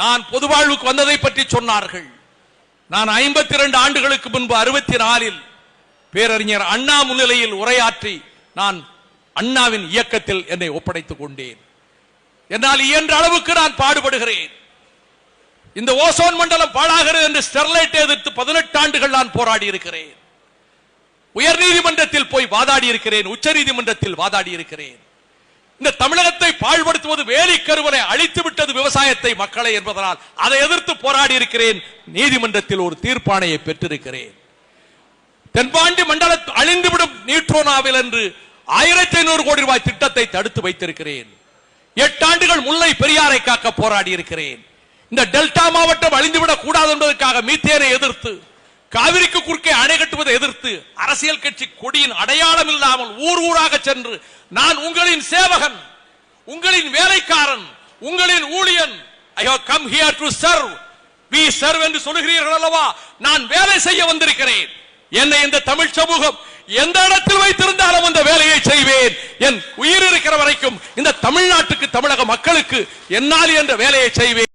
நான் பொது வாழ்வுக்கு வந்ததை பற்றி சொன்னார்கள். நான் ஐம்பத்தி இரண்டு ஆண்டுகளுக்கு முன்பு அறுபத்தி நாலில் பேரறிஞர் அண்ணா முன்னிலையில் உரையாற்றி நான் அண்ணாவின் இயக்கத்தில் என்னை ஒப்படைத்துக் கொண்டேன். என்னால் இயன்ற அளவுக்கு நான் பாடுபடுகிறேன். இந்த ஓசோன் மண்டலம் பாழாகிறது என்று ஸ்டெர்லைட் எதிர்த்து பதினெட்டு ஆண்டுகள் நான் போராடி இருக்கிறேன் உயர் நீதிமன்றத்தில் போய் வாதாடி இருக்கிறேன் உச்ச நீதிமன்றத்தில் வாதாடி இருக்கிறேன் இந்த தமிழகத்தை பாழ்படுத்துவது வேலி கருவலை அழித்து விட்டது விவசாயத்தை மக்களை என்பதனால் அதை எதிர்த்து போராடி இருக்கிறேன். நீதிமன்றத்தில் ஒரு தீர்ப்பாணையை பெற்றிருக்கிறேன். தென்பாண்டி மண்டல அழிந்துவிடும் நீட்ரோனாவில் என்று ஆயிரத்தி ஐநூறு கோடி ரூபாய் திட்டத்தை தடுத்து வைத்திருக்கிறேன். எட்டு ஆண்டுகள் முல்லை பெரியாரை காக்க போராடி இருக்கிறேன். இந்த டெல்டா மாவட்டம் அழிந்துவிடக் கூடாது என்பதற்காக மீத்தேனை எதிர்த்து காவிரிக்கு குறுக்கே அணை கட்டுவதை எதிர்த்து அரசியல் கட்சி கொடியின் அடையாளம் இல்லாமல் ஊர் ஊராக சென்று நான் உங்களின் சேவகன் உங்களின் வேலைக்காரன் உங்களின் ஊழியன். I have come here to serve we serve என்று சொல்லுகிறீர்கள் அல்லவா? நான் வேலை செய்ய வந்திருக்கிறேன். என்னை இந்த தமிழ் சமூகம் எந்த இடத்தில் வைத்திருந்தாலும் அந்த வேலையை செய்வேன். என் உயிர் இருக்கிற வரைக்கும் இந்த தமிழ்நாட்டுக்கு தமிழக மக்களுக்கு என்னால் என்ற வேலையை செய்வேன்.